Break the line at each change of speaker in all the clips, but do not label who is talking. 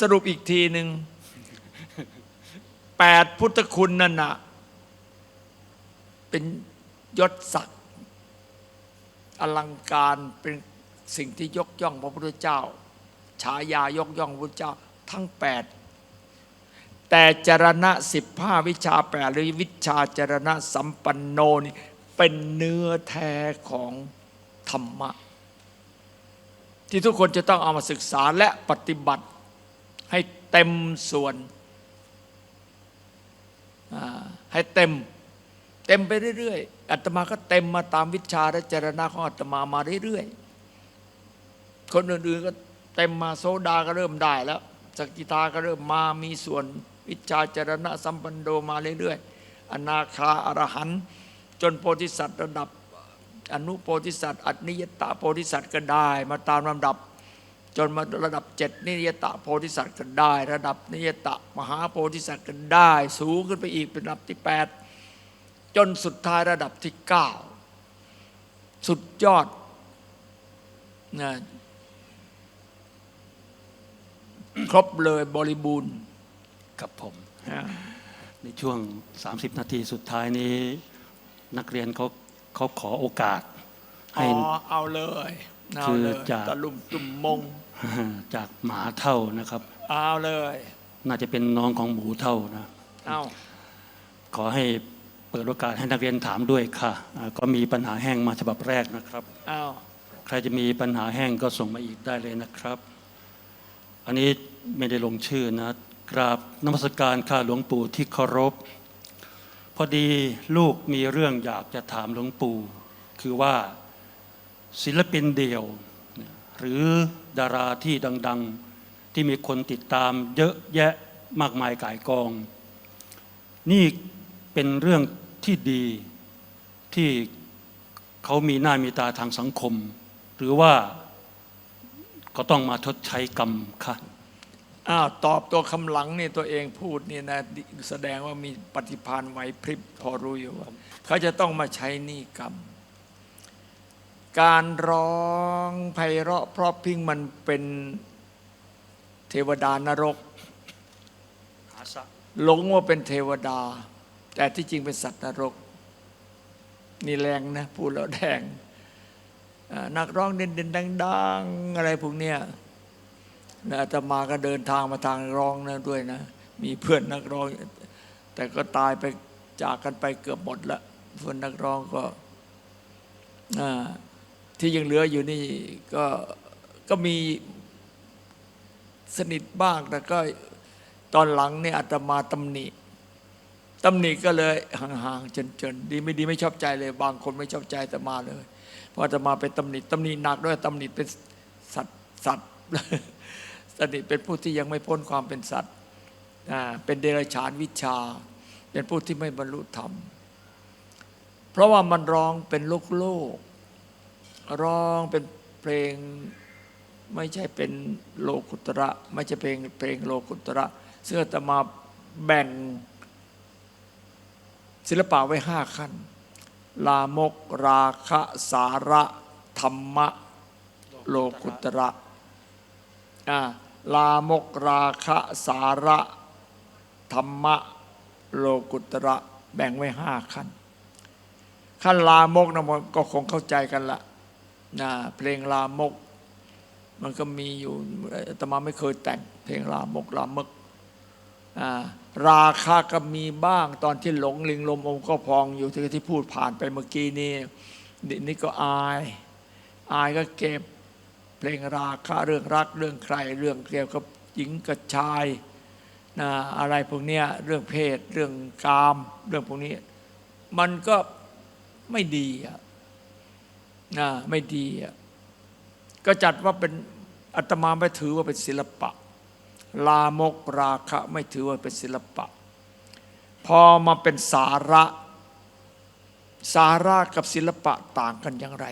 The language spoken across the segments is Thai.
สรุปอีกทีหนึ่งแปดพุทธคุณนั่นน่ะเป็นยศศักดิ์อลังการเป็นสิ่งที่ยกย่องพระพุทธเจ้า ฉายายกย่องพระพุทธเจ้า ทั้งแปดแต่จรณะสิบห้าวิชาแปดหรือวิชาจรณะสัมปันโนนี่เป็นเนื้อแท้ของธรรมะ ที่ทุกคนจะต้องเอามาศึกษาและปฏิบัติ เต็มส่วนให้เต็ม เต็มไปเรื่อยๆอาตมาก็เต็มมาตามวิชาและจรณะของอาตมามาเรื่อยๆคนอื่นๆก็เต็มมาโซดาก็เริ่มได้แล้วสกิทาก็เริ่มมามีส่วนวิชาจรณะสัมปันโดมาเรื่อยๆอนาคาอรหันจนโพธิสัตว์ระดับอนุโพธิสัตว์อัจนิยตะโพธิสัตว์ก็ได้ มาตามลำดับ จนมาระดับเจ็ดนิยตะโพธิสัตว์ก็ได้ ระดับนิยตะมหาโพธิสัตว์ก็ได้ สูงขึ้นไปอีกเป็นระดับที่แปดจนสุดท้ายระดับที่เก้าสุดยอดนะครบเลยบริบูรณ์
กับผม
นะ
ในช่วง 30 นาทีสุดท้ายนี้ นักเรียนเขาเขาขอโอกาส
อ๋
ให้
อเอาเลยเอา
คือ
เลย
จาก
ตะลุมตุ่มมง
จากหมาเท่านะครับ
เอาเลย
น่าจะเป็นน้องของหมูเท่านะ
เอา
ขอให้เปิดโอกาสให้นักเรียนถามด้วยค่ะอ่าก็มีปัญหาแห้งมาฉบับแรกนะครับ
เอา
ใครจะมีปัญหาแห้งก็ส่งมาอีกได้เลยนะครับ อันนี้ไม่ได้ลงชื่อนะ กราบนมัสการข้าหลวงปู่ที่เคารพ พอดีลูกมีเรื่องอยากจะถามหลวงปู่ คือว่า ศิลปินเดี่ยว หรือดาราที่ดัง ๆ ที่มีคนติดตามเยอะแยะมากมายกายกอง นี่เป็นเรื่องที่ดีที่เขามีหน้ามีตาทางสังคม หรือว่าก็ต้องมาทดใช้กรรมค่ะ
อ้าวตอบตัวคำหลังนี่ตัวเองพูดนี่นะแสดงว่ามีปฏิภาณไหวพริบพอรู้อยู่ว่าเขาจะต้องมาใช้หนี่กรรม การร้องไพเราะเพราะพริ้งมันเป็นเทวดานรกหลงว่าเป็นเทวดา แต่ที่จริงเป็นสัตว์นรก นี่แรงนะพูดแล้วแดงอ่านักร้องเด่นๆดังๆอะไรพวกเนี้ยนะอาตมาก็เดินทางมาทางร้องนะด้วยนะ มีเพื่อนนักร้อง แต่ก็ตายไปจากกันไปเกือบหมดละเพื่อนนักร้องก็อ่า ที่ยังเหลืออยู่นี่ก็ก็มีสนิทบ้างแต่ก็ตอนหลังเนี่ยอาตมาตำหนิตำหนิก็เลยห่างๆจนๆดีไม่ดีไม่ชอบใจเลย บางคนไม่ชอบใจอาตมาเลย เพราะอาตมาไปตำหนิตำหนิหนักด้วยตำหนิเป็นสัตว์สัตว์ตำหนิเป็นผู้ที่ยังไม่พ้นความเป็นสัตว์อ่าเป็นเดรัจฉานวิชา เป็นผู้ที่ไม่บรรลุธรรม เพราะว่ามันร้องเป็นโลกโลก ร้องเป็นเพลงไม่ใช่เป็นโลกุตระ ไม่ใช่เพลงเพลงโลกุตระซึ่งอตมาแบ่ง ศิลปะไว้ห้าขั้น ลามกราคะสาระธรรมะ โลกุตระอ่าลามกราคะสาระธรรมะ โลกุตระ แบ่งไว้ห้าขั้น ขั้นลามกนะมันก็คงเข้าใจกันละ นะเพลงลามก มันก็มีอยู่ตมาไม่เคยแต่ง เพลงลามกลามกราคาก็มีบ้างตอนที่หลงลิงลมองก็พองอยู่ที่ที่พูดผ่านไปเมื่อกี้นี้นี่ก็อาย อายก็เก็บเพลงราคาเรื่องรักเรื่องใคร เรื่องเกี่ยวกับหญิงกับชายนะอะไรพวกเนี้ยเรื่องเพศ เรื่องกาม เรื่องพวกนี้ มันก็ไม่ดีอะ นะไม่ดีอะก็จัดว่าเป็นอาตมาไม่ถือว่าเป็นศิลปะ ลามกราคะไม่ถือว่าเป็นศิลปะ พอมาเป็นสาระ สาระกับศิลปะต่างกันอย่างไร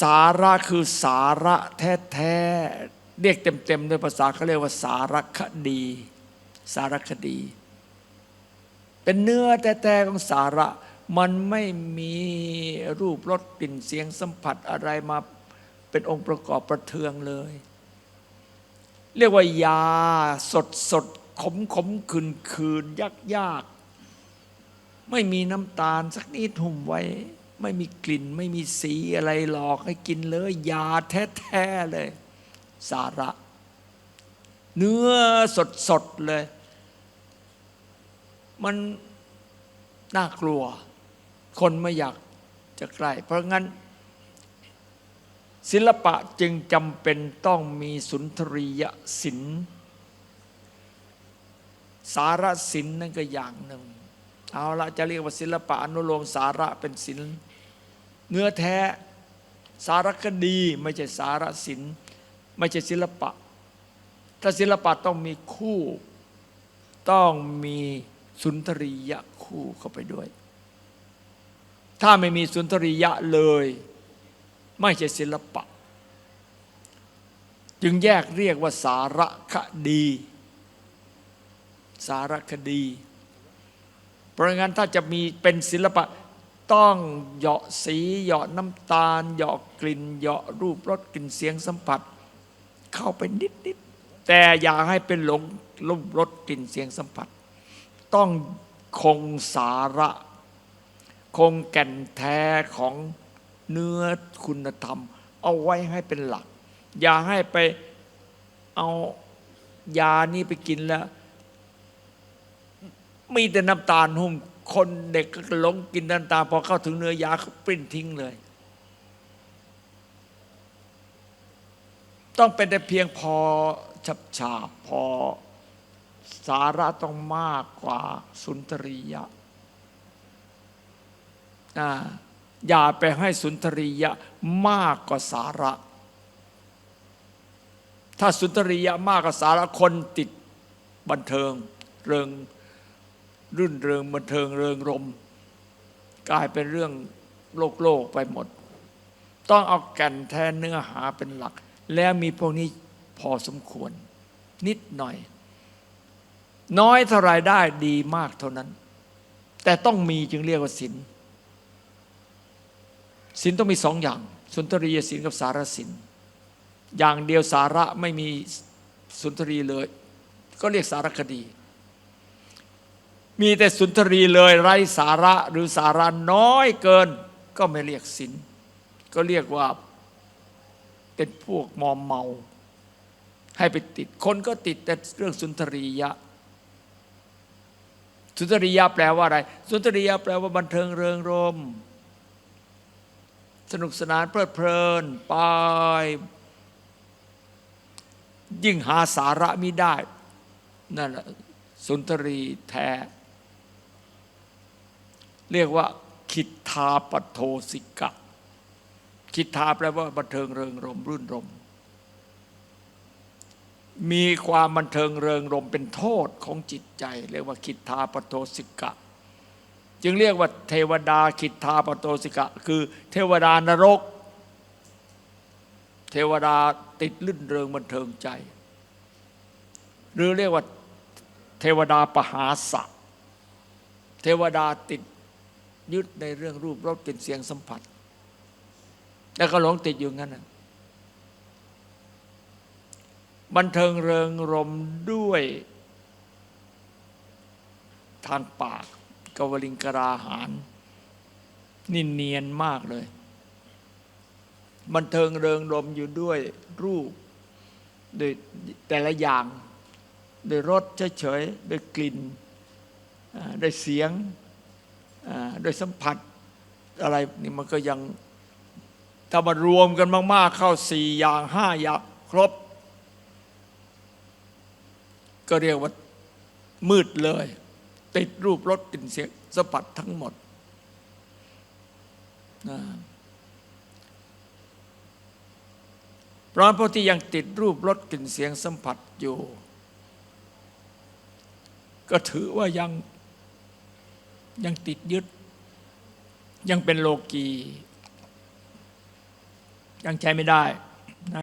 สาระคือสาระแท้ๆเรียกเต็มๆด้วยภาษาเขาเรียกว่าสารคดี สารคดี เป็นเนื้อแท้ๆของสาระ มันไม่มีรูปรสกลิ่นเสียงสัมผัสอะไรมาเป็นองค์ประกอบประเทืองเลย เรียกว่ายาสดสดขมขมคืนคืนยากยากไม่มีน้ำตาลสักนิดหุ่มไว้ ไม่มีกลิ่น ไม่มีสีอะไรหลอกให้กินเลย ยาแท้ๆเลย สาระ เนื้อสดสดๆเลย มันน่ากลัว คนไม่อยากจะใกล้ เพราะงั้น ศิลปะจึงจำเป็นต้องมีสุนทรียศิลป์สารศิลป์นั่นก็อย่างหนึ่ง เอาละจะเรียกว่าศิลปะอนุโลมสาระเป็นศิลป์เนื้อแท้สารคดีไม่ใช่สารศิลป์ไม่ใช่ศิลปะ ถ้าศิลปะต้องมีคู่ ต้องมีสุนทรียะคู่เข้าไปด้วย ถ้าไม่มีสุนทรียะเลย ไม่ใช่ศิลปะ จึงแยกเรียกว่าสารคดี สารคดี เพราะงั้นถ้าจะมีเป็นศิลปะต้องเหยาะสีเหยาะน้ำตาลเหยาะกลิ่นเหยาะรูปรสกลิ่นเสียงสัมผัส เข้าไปนิดนิดแต่อย่าให้เป็นหลงรูปรสกลิ่นเสียงสัมผัส ต้องคงสาระ คงแก่นแท้ของเนื้อคุณธรรม เอาไว้ให้เป็นหลัก อย่าให้ไปเอายานี้ไปกินแล้ว มีแต่น้ำตาลหุ้มคนเด็กก็หลงกินน้ำตาลพอเข้าถึงเนื้อยาเขาปริ้นทิ้งเลย ต้องเป็นแต่เพียงพอฉับฉาบพอสาระต้องมากกว่าสุนทรียะ อ่าอย่าไปให้สุนทรียะมากกว่าสาระ ถ้าสุนทรียะมากกว่าสาระคนติดบันเทิง เริงรื่นเริงบันเทิงเริงรม กลายเป็นเรื่องโลกโลกไปหมด ต้องเอาแก่นแท้เนื้อหาเป็นหลัก แล้วมีพวกนี้พอสมควร นิดหน่อย น้อยเท่าไรได้ดีมากเท่านั้น แต่ต้องมีจึงเรียกว่าศีล ศีลต้องมีสองอย่าง สุนทรียศีลกับสารศีลอย่างเดียวสาระไม่มีสุนทรีเลย ก็เรียกสารคดี มีแต่สุนทรีเลยไร้สาระหรือสาระน้อยเกิน ก็ไม่เรียกศีลก็เรียกว่าเป็นพวกมอมเมา ให้ไปติดคนก็ติดแต่เรื่องสุนทรียะสุนทรียะแปลว่าอะไร สุนทรียะแปลว่าบันเทิงเริงรม สนุกสนานเพลิดเพลินไป ยิ่งหาสาระมิได้ นั่นแหละสุนทรีแท้ เรียกว่า คิดทาปโทสิกะ คิดทาแปลว่าบันเทิงเริงรมรื่นรม มีความบันเทิงเริงรมเป็นโทษของจิตใจ เรียกว่าคิดทาปโทสิกะ จึงเรียกว่าเทวดาคิทาปโตสิกะ คือเทวดานรก เทวดาติดลื่นเริงบันเทิงใจ หรือเรียกว่าเทวดาปหาสะ เทวดาติดยึดในเรื่องรูปรสกลิ่นเสียงสัมผัส แล้วก็หลงติดอยู่งั้นนะบันเทิงเริงรมด้วยทางปาก กวลิงกราหารนี่เนียนมากเลย บันเทิงเริงรมอยู่ด้วยรูปโดยแต่ละอย่างโดยรสเฉยๆโดยกลิ่นโดยเสียงโดยสัมผัสอะไรนี่มันก็ยังถ้ามารวมกันมาก ๆ เข้าสี่อย่างห้าอย่างครบ ก็เรียกว่ามืดเลย ติดรูปรสกลิ่นเสียงสัมผัสทั้งหมดนะเพราะพวกที่ยังติดรูปรสกลิ่นเสียงสัมผัสอยู่ ก็ถือว่ายังยังติดยึด ยังเป็นโลกี ยังใช้ไม่ได้นะ